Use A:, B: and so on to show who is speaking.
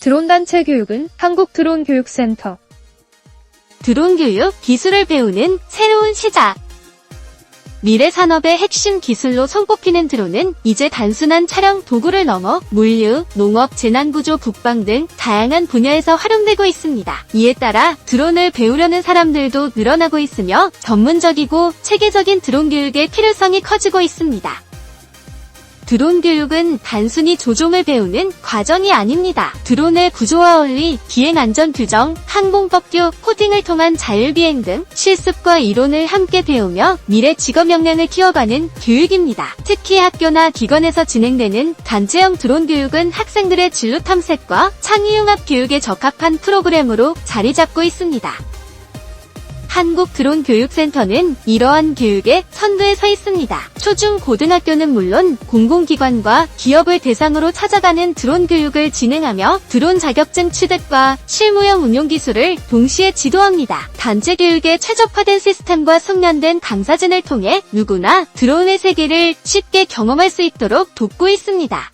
A: 드론 단체 교육은 한국 드론 교육센터.
B: 드론 교육 기술을 배우는 새로운 시작. 미래 산업의 핵심 기술로 손꼽히는 드론은 이제 단순한 촬영 도구를 넘어 물류, 농업, 재난구조, 국방 등 다양한 분야에서 활용되고 있습니다. 이에 따라 드론을 배우려는 사람들도 늘어나고 있으며 전문적이고 체계적인 드론 교육의 필요성이 커지고 있습니다. 드론 교육은 단순히 조종을 배우는 과정이 아닙니다. 드론의 구조와 원리, 비행 안전 규정, 항공법규, 코딩을 통한 자율비행 등 실습과 이론을 함께 배우며 미래 직업 역량을 키워가는 교육입니다. 특히 학교나 기관에서 진행되는 단체형 드론 교육은 학생들의 진로 탐색과 창의융합 교육에 적합한 프로그램으로 자리 잡고 있습니다. 한국 드론 교육센터는 이러한 교육의 선두에 서 있습니다. 초중 고등학교는 물론 공공기관과 기업을 대상으로 찾아가는 드론 교육을 진행하며 드론 자격증 취득과 실무형 운용 기술을 동시에 지도합니다. 단체 교육에 최적화된 시스템과 숙련된 강사진을 통해 누구나 드론의 세계를 쉽게 경험할 수 있도록 돕고 있습니다.